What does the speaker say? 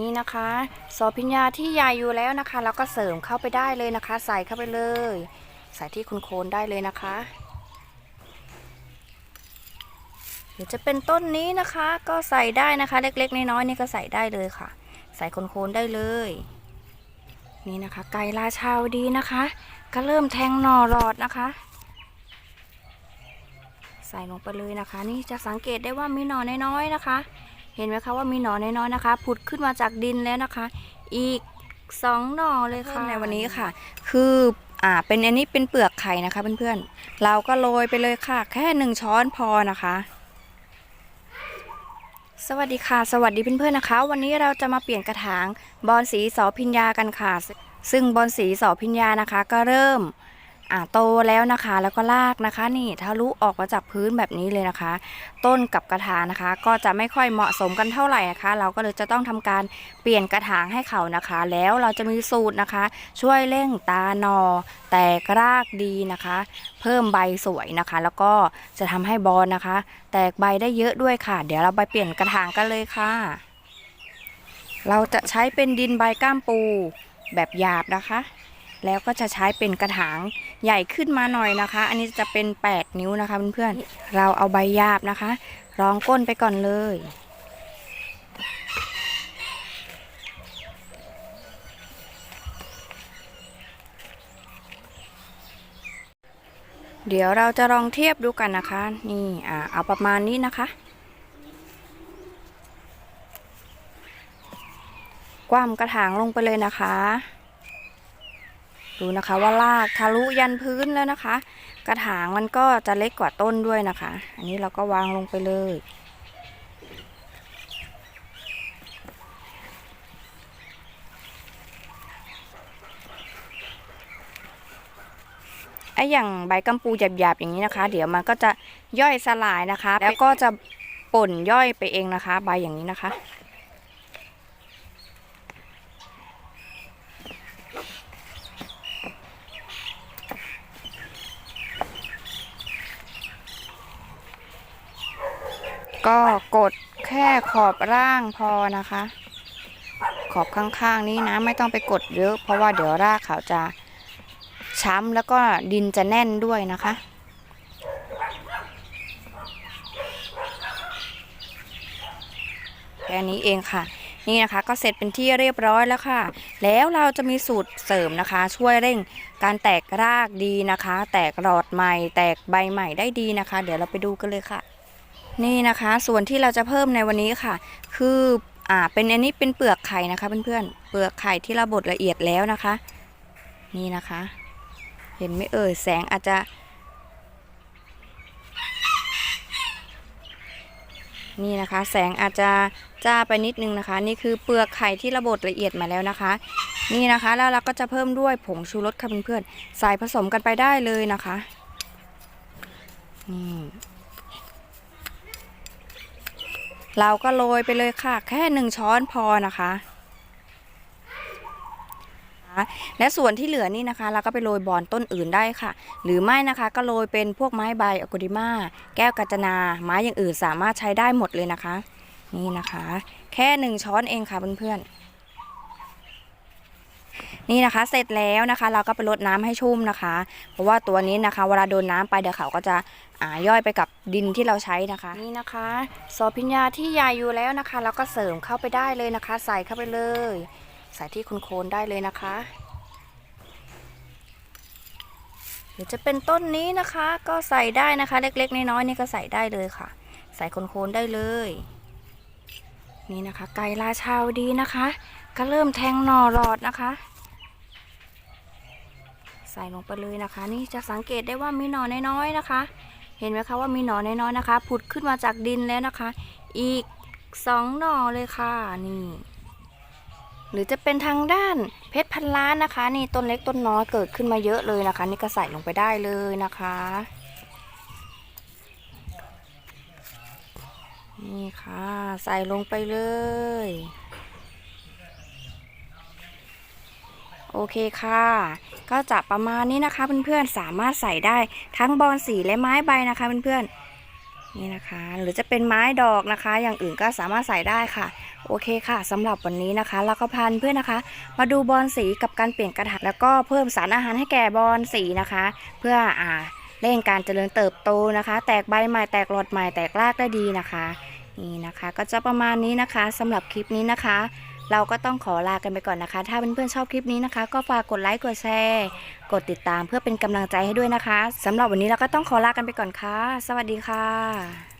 นี่นะคะโสพิญญาที่ใหญ่อยู่แล้วนะคะแล้วก็เสริมเข้าไปได้เลยนะคะ ใส่เข้าไปเลย ใส่ที่คุณโคนได้เลยนะคะหรือจะเป็นต้นนี้นะคะก็ใส่ได้นะคะ เล็กๆน้อยๆนี่ก็ใส่ได้เลยค่ะ ใส่โคนๆได้เลย นี่นะคะ ไก่ราชาวดีนะคะ ก็เริ่มแทงหน่อรอดนะคะ ใส่ลงไปเลยนะคะ นี่จะสังเกตได้ว่ามีหน่อน้อยๆนะคะ เห็นไหมคะว่ามีหนอนน้อยๆนะคะ ผุดขึ้นมาจากดินแล้วนะคะ อีกสองหน่อเลยค่ะในวันนี้ค่ะ คืออ่าเป็นอันนี้เป็นเปลือกไข่นะคะเพื่อนๆ เราก็โรยไปเลยค่ะ แค่หนึ่งช้อนพอนะคะ สวัสดีค่ะ สวัสดีเพื่อนๆนะคะ วันนี้เราจะมาเปลี่ยนกระถางบอลสีสอพิญญากันค่ะ ซึ่งบอลสีสอพิญญานะคะ ก็เริ่ม อ่าโตแล้วนะคะแล้วก็ลากนะคะ นี่ทะลุออกมาจากพื้นแบบนี้เลยนะคะ ต้นกับกระถางนะคะ ก็จะไม่ค่อยเหมาะสมกันเท่าไหร่นะคะ เราก็เลยจะต้องทำการเปลี่ยนกระถางให้เขานะคะ แล้วเราจะมีสูตรนะคะ ช่วยเร่งตาหนอแตกรากดีนะคะ เพิ่มใบสวยนะคะ แล้วก็จะทำให้บอลนะคะ แตกใบได้เยอะด้วยค่ะ เดี๋ยวเราไปเปลี่ยนกระถางกันเลยค่ะ เราจะใช้เป็นดินใบก้ามปูแบบหยาบนะคะ แล้วก็จะใช้เป็นกระถางใหญ่ขึ้นมาหน่อยนะคะ อันนี้จะเป็น 8 นิ้วนะคะเพื่อนๆ เราเอาใบหยาบนะคะ รองก้นไปก่อนเลย เดี๋ยวเราจะลองเทียบดูกันนะคะ นี่อ่าเอาประมาณนี้นะคะกว้ามกระถางลงไปเลยนะคะ ดูนะคะว่าลากทะลุยันพื้นแล้วนะคะ กระถางมันก็จะเล็กกว่าต้นด้วยนะคะ อันนี้เราก็วางลงไปเลย ไอ้อย่างใบกัมปูหยาบๆอย่างนี้นะคะ เดี๋ยวมันก็จะย่อยสลายนะคะ แล้วก็จะป่นย่อยไปเองนะคะ ใบอย่างนี้นะคะ ก็กดแค่ขอบร่างพอนะคะ ขอบข้างๆนี้นะไม่ต้องไปกดเยอะ เพราะว่าเดี๋ยวรากเขาจะช้ำแล้วก็ดินจะแน่นด้วยนะคะ แค่นี้เองค่ะ นี่นะคะก็เสร็จเป็นที่เรียบร้อยแล้วค่ะ แล้วเราจะมีสูตรเสริมนะคะ ช่วยเร่งการแตกรากดีนะคะ แตกหลอดใหม่ แตกใบใหม่ได้ดีนะคะ เดี๋ยวเราไปดูกันเลยค่ะ นี่นะคะ ส่วนที่เราจะเพิ่มในวันนี้ค่ะ คืออ่าเป็นอันนี้เป็นเปลือกไข่นะคะเพื่อนๆเปลือกไข่ที่เราบดละเอียดแล้วนะคะ นี่นะคะ เห็นไหมเอ่ยแสงอาจจะ นี่นะคะ แสงอาจจะจ้าไปนิดนึงนะคะ นี่คือเปลือกไข่ที่ระบดละเอียดมาแล้วนะคะ นี่นะคะแล้วเราก็จะเพิ่มด้วยผงชูรสค่ะเพื่อนๆใส่ผสมกันไปได้เลยนะคะนี่ เราก็โรยไปเลยค่ะ แค่หนึ่งช้อนพอนะคะและส่วนที่เหลือนี่นะคะ เราก็ไปโรยบอนต้นอื่นได้ค่ะ หรือไม่นะคะก็โรยเป็นพวกไม้ใบอโกดิมาแก้วกัจจนา ไม้อย่างอื่นสามารถใช้ได้หมดเลยนะคะ นี่นะคะ แค่หนึ่งช้อนเองค่ะเพื่อนๆ นี่นะคะ เสร็จแล้วนะคะ เราก็ไปรดน้ำให้ชุ่มนะคะ เพราะว่าตัวนี้นะคะ เวลาโดนน้ำไปเดี๋ยวเขาก็จะอ่าย่อยไปกับดินที่เราใช้นะคะ นี่นะคะโสพิญญาที่ใหญ่อยู่แล้วนะคะ เราก็เสริมเข้าไปได้เลยนะคะ ใส่เข้าไปเลย ใส่ที่คุณโคนได้เลยนะคะหรือจะเป็นต้นนี้นะคะก็ใส่ได้นะคะ เล็กๆ น้อยๆนี่ก็ใส่ได้เลยค่ะ ใส่โคนๆได้เลย นี่นะคะ ไก่ราชาวดีนะคะ ก็เริ่มแทงหน่อรอดนะคะ ใส่ลงไปเลยนะคะ นี่จะสังเกตได้ว่ามีหน่อน้อยๆนะคะ เห็นไหมคะว่ามีหน่อน้อยๆนะคะผุดขึ้นมาจากดินแล้วนะคะ อีกสองหน่อเลยค่ะนี่หรือจะเป็นทางด้านเพชรพันล้านนะคะ นี่ต้นเล็กต้นน้อยเกิดขึ้นมาเยอะเลยนะคะ นี่ก็ใส่ลงไปได้เลยนะคะนี่ค่ะ ใส่ลงไปเลย โอเคค่ะ ก็จะประมาณนี้นะคะเพื่อนๆสามารถใส่ได้ทั้งบอลสีและไม้ใบนะคะเพื่อนๆนี่นะคะ หรือจะเป็นไม้ดอกนะคะ อย่างอื่นก็สามารถใส่ได้ค่ะโอเคค่ะสำหรับวันนี้นะคะเราก็พาเพื่อนนะคะ มาดูบอลสีกับการเปลี่ยนกระถางแล้วก็เพิ่มสารอาหารให้แก่บอลสีนะคะ เพื่ออ่าเร่งการเจริญเติบโตนะคะ แตกใบใหม่แตกหลอดใหม่แตกรากได้ดีนะคะนี่นะคะ ก็จะประมาณนี้นะคะสำหรับคลิปนี้นะคะ เราก็ต้องขอลากันไปก่อนนะคะ ถ้าเพื่อนๆชอบคลิปนี้นะคะ ก็ฝากกดไลค์กดแชร์ กดติดตามเพื่อเป็นกำลังใจให้ด้วยนะคะสำหรับวันนี้เราก็ต้องขอลากันไปก่อนค่ะ สวัสดีค่ะ